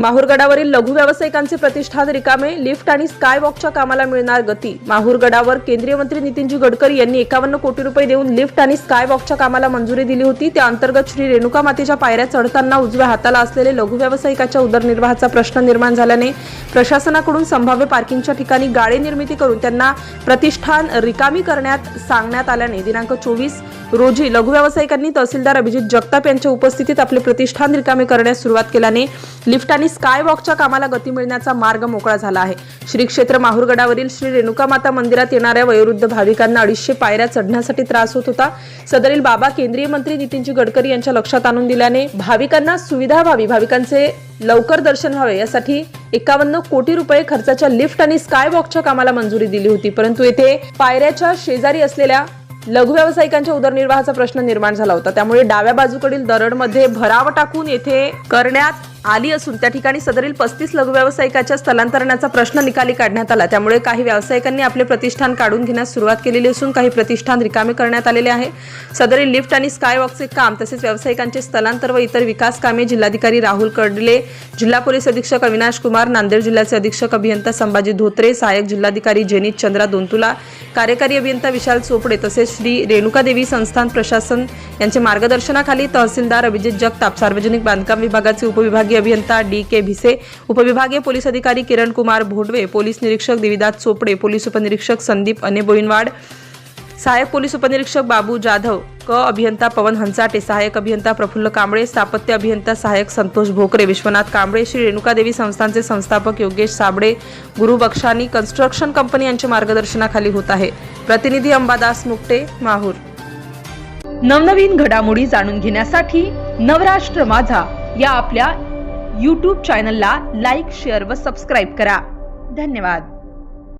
माहूरगडावरील लघु व्यावसायिकांचे प्रतिष्ठान रिकामे लिफ्ट आणि स्काय वॉकच्या कामाला मिळणार गती. माहूरगडावर केंद्रीय मंत्री नितीनजी गडकरी यांनी एकावन्न कोटी रुपये देऊन लिफ्ट आणि स्काय वॉकच्या कामाला मंजुरी दिली होती. त्या अंतर्गत श्री रेणुका मातेच्या पायऱ्या चढताना उजव्या हाताला असलेले लघु व्यावसायिकाच्या उदरनिर्वाहाचा प्रश्न निर्माण झाल्याने प्रशासनाकडून संभाव्य पार्किंगच्या ठिकाणी गाळे निर्मिती करून त्यांना प्रतिष्ठान रिकामी करण्यात सांगण्यात आल्याने दिनांक चोवीस रोजी लघु व्यावसायिकांनी तहसीलदार अभिजित जगताप यांच्या उपस्थितीत आपले प्रतिष्ठान रिकामे करण्यास सुरुवात केल्याने लिफ्ट आणि स्काय वॉकच्या कामाला गती मिळण्याचा मार्ग मोकळा झाला आहे. श्री क्षेत्र माहूरगडावरील श्री रेणुका माता मंदिरात येणाऱ्या वयोवृद्ध भाविकांना अडीचशे पायऱ्या चढण्यासाठी त्रास होत होता. सदरील बाबा केंद्रीय मंत्री नितीनजी गडकरी यांच्या लक्षात आणून दिल्याने भाविकांना सुविधा व्हावी भाविकांचे लवकर दर्शन व्हावे यासाठी एकावन्न कोटी रुपये खर्चाच्या लिफ्ट आणि स्काय वॉकच्या कामाला मंजुरी दिली होती. परंतु येथे पायऱ्याच्या शेजारी असलेल्या लघु व्यावसायिकांच्या उदरनिर्वाहाचा प्रश्न निर्माण झाला होता. त्यामुळे डाव्या बाजूकडील दरडमध्ये भराव टाकून येथे करण्यात आली असून त्या ठिकाणी सदरील पस्तीस लघु व्यावसायिकाच्या स्थलांतरणाचा प्रश्न निकाली काढण्यात आला. त्यामुळे काही व्यावसायिकांनी आपले प्रतिष्ठान काढून घेण्यास सुरुवात केलेली असून काही प्रतिष्ठान रिकामे करण्यात आलेले आहे. सदरील लिफ्ट आणि स्काय वॉकचे काम तसेच व्यावसायिकांचे स्थलांतर व इतर विकास कामे जिल्हाधिकारी राहुल कडले जिल्हा पोलीस अधीक्षक अविनाश कुमार नांदेड जिल्ह्याचे अधीक्षक अभियंता संभाजी धोत्रे सहाय्यक जिल्हाधिकारी जेनित चंद्रा दोंतुला कार्यकारी अभियंता विशाल चोपडे तसेच श्री रेणुका देवी संस्थान प्रशासन यांचे मार्गदर्शनाखाली तहसीलदार अभिजित जगताप सार्वजनिक बांधकाम विभागाचे उपविभागीय अभियंता डी के भिसे उपविभागीय पोलीस अधिकारी किरण कुमार भोडवे पोलीस निरीक्षक देविदास चोपडे पोलीस उपनिरीक्षक संदीप अनेबोईनवाड सहाय्यक पोलीस उपनिरीक्षक बाबू जाधव क अभियंता पवन हंचाटे सहाय्यक अभियंता प्रफुल्ल कांबळे स्थापत्य अभियंता सहाय्यक संतोष भोकरे विश्वनाथ कांबळे श्री रेणुकादेवी संस्थांचे संस्थापक योगेश साबळे गुरु बक्षानी कन्स्ट्रक्शन कंपनी यांच्या मार्गदर्शनाखाली होत आहे. प्रतिनिधी अंबादास मुकटे माहूर. नवनवीन घडामोडी जाणून घेण्यासाठी नवराष्ट्र माझा या आपल्या यूट्यूब चॅनलला लाईक शेअर व सबस्क्राईब करा. धन्यवाद.